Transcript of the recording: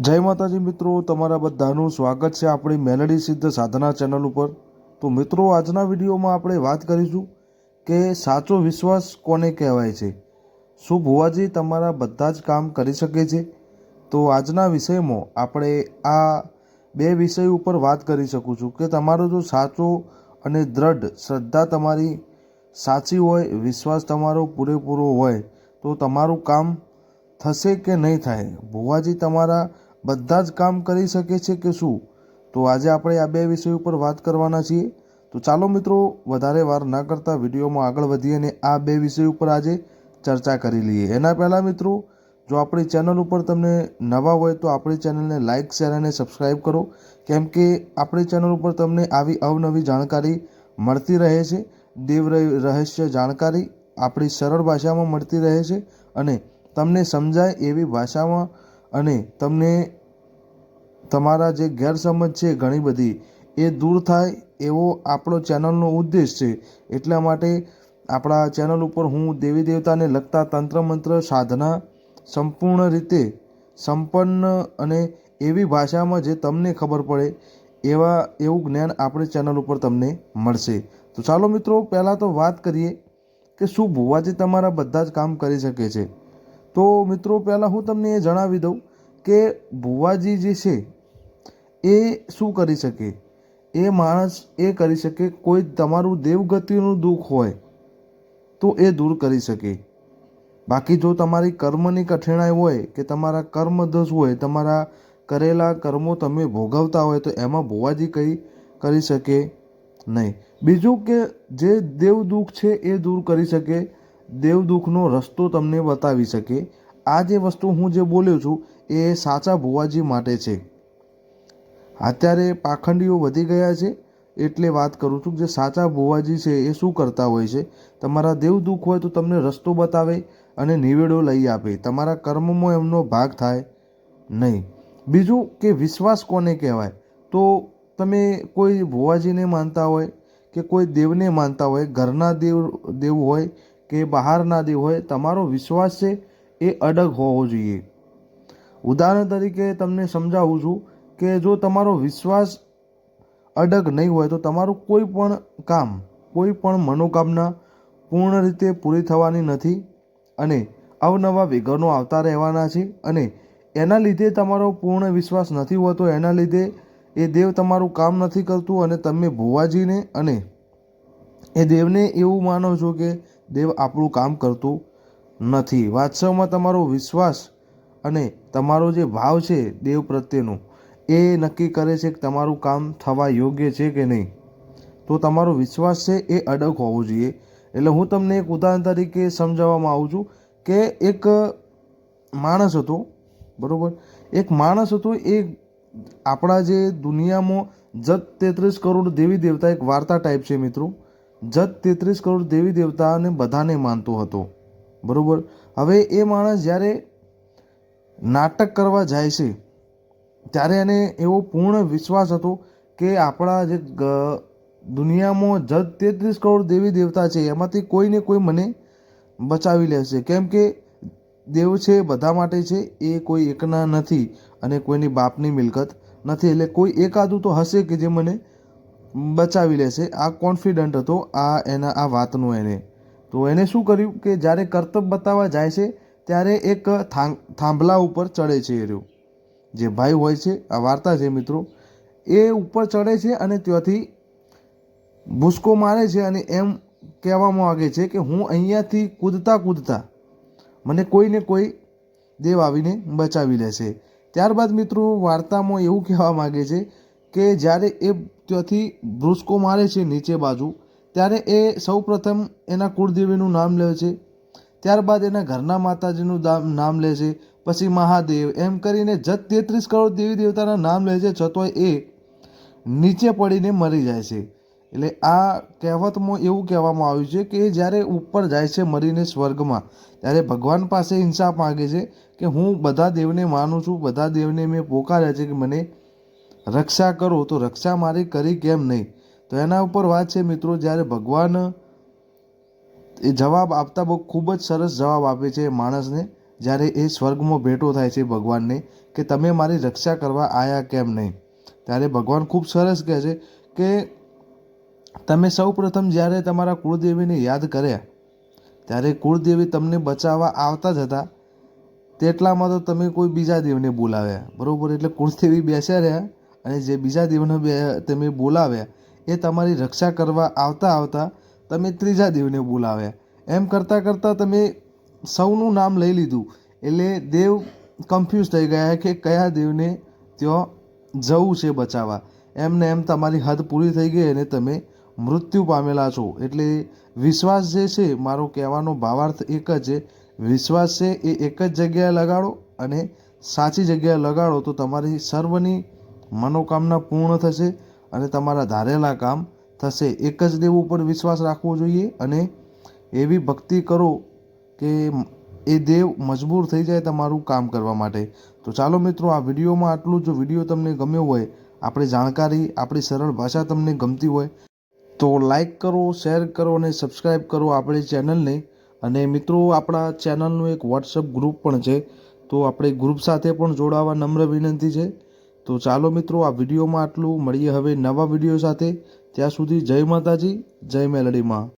જય માતાજી મિત્રો, તમારા બધાનું સ્વાગત છે આપણી મેલડી સિદ્ધ સાધના ચેનલ ઉપર. તો મિત્રો, આજના વિડીયોમાં આપણે વાત કરીશું કે સાચો વિશ્વાસ કોને કહેવાય છે? શું ભુવાજી તમારા બધા જ કામ કરી શકે છે? તો આજના વિષયમાં આપણે આ બે વિષય ઉપર વાત કરી શકું છું કે તમારો જો સાચો અને દ્રઢ શ્રદ્ધા તમારી સાચી હોય, વિશ્વાસ તમારો પૂરેપૂરો હોય, તો તમારું કામ થશે કે નહીં થાય? ભુવાજી તમારા બધા જ કામ કરી શકે છે કે શું? તો આજે આપણે આ બે વિષય ઉપર વાત કરવાના છીએ. તો ચાલો મિત્રો, વધારે વાર ના કરતા વિડીયોમાં આગળ વધીએ અને આ બે વિષય ઉપર આજે ચર્ચા કરી લઈએ. એના પહેલાં મિત્રો, જો આપણી ચેનલ ઉપર તમને નવા હોય તો આપણી ચેનલને લાઇક શેર અને સબસ્ક્રાઈબ કરો. કેમ કે આપણી ચેનલ ઉપર તમને આવી અવનવી જાણકારી મળતી રહે છે. દેવ રહ- રહસ્ય જાણકારી આપણી સરળ ભાષામાં મળતી રહે છે અને તમને સમજાય એવી ભાષામાં અને તમને તમારા જે ગેરસમજ છે ઘણી બધી, એ દૂર થાય એવો આપણો ચેનલનો ઉદ્દેશ છે. એટલા માટે આપણા ચેનલ ઉપર હું દેવી દેવતાને લગતા તંત્ર મંત્ર સાધના સંપૂર્ણ રીતે સંપન્ન અને એવી ભાષામાં જે તમને ખબર પડે, એવા એવું જ્ઞાન આપણી ચેનલ ઉપર તમને મળશે. તો ચાલો મિત્રો, પહેલાં તો વાત કરીએ કે શું ભુવાજી તમારા બધા જ કામ કરી શકે છે? તો મિત્રો, પહેલાં હું તમને એ જણાવી દઉં કે ભુવાજી જે છે, એ શું કરી શકે? એ માણસ એ કરી શકે કોઈ તમારું દેવગતિનું દુઃખ હોય, તો એ દૂર કરી શકે. બાકી જો તમારી કર્મની કઠિનાઈ હોય કે તમારા કર્મદોષ હોય, તમારા કરેલા કર્મો તમે ભોગવતા હોય, તો એમાં ભુવાજી કંઈ કરી શકે નહીં. બીજું કે જે દેવ દુઃખ છે, એ દૂર કરી શકે. દેવ દુઃખનો રસ્તો તમને બતાવી શકે. આ જે વસ્તુ હું જે બોલ્યો છું, એ સાચા ભુવાજી માટે છે. અત્યારે પાખંડીઓ વધી ગયા છે, એટલે વાત કરું છું જે સાચા ભુવાજી છે એ શું કરતા હોય છે. તમારા દેવ દુઃખ હોય તો તમને રસ્તો બતાવે અને નિવેડો લઈ આપે. તમારા કર્મમાં એમનો ભાગ થાય નહીં. બીજું કે વિશ્વાસ કોને કહેવાય? તો તમે કોઈ ભુવાજીને માનતા હોય કે કોઈ દેવને માનતા હોય, ઘરના દેવ દેવ હોય કે બહારના દેવ હોય, તમારો વિશ્વાસ છે એ અડગ હોવો જોઈએ. ઉદાહરણ તરીકે તમને સમજાવું છું કે જો તમારો વિશ્વાસ અડગ નહીં હોય, તો તમારું કોઈ પણ કામ, કોઈ પણ મનોકામના પૂર્ણ રીતે પૂરી થવાની નથી અને અવનવા વિઘ્નો આવતા રહેવાના છે અને એના લીધે તમારો પૂર્ણ વિશ્વાસ નથી હોતો, એના લીધે એ દેવ તમારું કામ નથી કરતું અને તમે ભુવાજીને અને એ દેવને એવું માનો છો કે દેવ આપણું કામ કરતું નથી. વાસ્તવમાં તમારો વિશ્વાસ અને તમારો જે ભાવ છે દેવ પ્રત્યેનો, એ નક્કી કરે છે કે તમારું કામ થવા યોગ્ય છે કે નહીં. તો તમારો વિશ્વાસ છે એ અડગ હોવો જોઈએ. એટલે હું તમને એક ઉદાહરણ તરીકે સમજાવવામાં આવું છું કે એક માણસ હતો, બરાબર? એક માણસ હતો, એ આપણા જે દુનિયામાં જત તેત્રીસ કરોડ દેવી દેવતા એક વાર્તા ટાઈપ છે મિત્રો. જત તેત્રીસ કરોડ દેવી દેવતાને બધાને માનતો હતો. બરાબર? હવે એ માણસ જ્યારે નાટક કરવા જાય છે, ત્યારે એને એવો પૂર્ણ વિશ્વાસ હતો કે આપણા જે દુનિયામાં જત તેત્રીસ કરોડ દેવી દેવતા છે, એમાંથી કોઈને કોઈ મને બચાવી લેશે. કેમ કે દેવ છે, બધા માટે છે, એ કોઈ એકના નથી અને કોઈની બાપની મિલકત નથી. એટલે કોઈ એકાદું તો હશે કે જે મને બચાવી લેશે આ કોન્ફિડન્ટ હતો. આ એના, આ વાતનો એને. તો એને શું કર્યું કે જ્યારે કર્તવ્ય બતાવવા જાય છે, ત્યારે એક થાંભલા ઉપર ચડે છે એ રહ્યો. જે ભાઈ હોય છે, આ વાર્તા છે મિત્રો, એ ઉપર ચડે છે અને ત્યાંથી ભૂસકો મારે છે અને એમ કહેવામાં માગે છે કે હું અહીંયાથી કૂદતા કૂદતા મને કોઈને કોઈ દેવ આવીને બચાવી લેશે ત્યારબાદ મિત્રો વાર્તામાં એવું કહેવા માગે છે કે જ્યારે એ ત્યાંથી ભ્રુસકો મારે છે નીચે બાજુ, ત્યારે એ સૌપ્રથમ એના કુળદેવીનું નામ લે છે. ત્યારબાદ એના ઘરના માતાજીનું નામ લે છે. પછી મહાદેવ, એમ કરીને જત તેત્રીસ કરોડ દેવી દેવતાના નામ લે છે, છતાંય એ નીચે પડીને મરી જાય છે. એટલે આ કહેવતમાં એવું કહેવામાં આવ્યું છે કે જ્યારે ઉપર જાય છે મરીને સ્વર્ગમાં, ત્યારે ભગવાન પાસે ઇન્સાફ માગે છે કે હું બધા દેવને માનું છું, બધા દેવને મેં પોકાર્યા છે કે મને રક્ષા કરો તો રક્ષા મારી કરી કેમ નહીં? તો એના ઉપર વાત છે મિત્રો, જ્યારે ભગવાન એ જવાબ આપતા બહુ ખૂબ જ સરસ જવાબ આપે છે માણસને, જ્યારે એ સ્વર્ગમાં ભેટો થાય છે ભગવાનને કે તમે મારી રક્ષા કરવા આવ્યા કેમ નહીં? ત્યારે ભગવાન ખૂબ સરસ કહે છે કે તમે સૌ પ્રથમ જ્યારે તમારા કુળદેવીને યાદ કર્યા, ત્યારે કુળદેવી તમને બચાવવા આવતા જ હતા. તેટલામાં તો તમે કોઈ બીજા દેવને બોલાવ્યા, બરાબર? એટલે કુળદેવી બેસ્યા રહ્યા અને જે બીજા દેવને બે તમે બોલાવ્યા, એ તમારી રક્ષા કરવા આવતા આવતા તમે ત્રીજા દેવને બોલાવ્યા. એમ કરતાં કરતાં તમે સૌનું નામ લઈ લીધું. એટલે દેવ કન્ફ્યુઝ થઈ ગયા કે કયા દેવને ત્યાં જવું છે બચાવવા. એમને એમ તમારી હદ પૂરી થઈ ગઈ અને તમે મૃત્યુ પામેલા છો. એટલે વિશ્વાસ જે છે, મારો કહેવાનો ભાવાર્થ એક જ છે. વિશ્વાસ છે એ એક જ જગ્યાએ લગાડો અને સાચી જગ્યાએ લગાડો તો તમારી સર્વની મનોકામના પૂર્ણ થશે અને તમારા ધારેલા કામ થશે. એક જ દેવ ઉપર વિશ્વાસ રાખવો જોઈએ અને એવી ભક્તિ કરો કે એ દેવ મજબૂર થઈ જાય તમારું કામ કરવા માટે. તો ચાલો મિત્રો, આ વિડીયોમાં આટલું જો. વીડિયો તમને ગમ્યો હોય, આપણી જાણકારી, આપણી સરળ ભાષા તમને ગમતી હોય, તો લાઈક કરો, શેર કરો અને સબસ્ક્રાઈબ કરો આપણી ચેનલને. અને મિત્રો, આપણા ચેનલનું એક વોટ્સઅપ ગ્રુપ પણ છે. તો આપણે ગ્રુપ સાથે પણ જોડાવા નમ્ર વિનંતી છે. તો ચાલો મિત્રો, આ વિડીયોમાં આટલું. મળીએ હવે નવા વીડિયો સાથે. ત્યાં સુધી જય માતાજી, જય મેલડીમાં.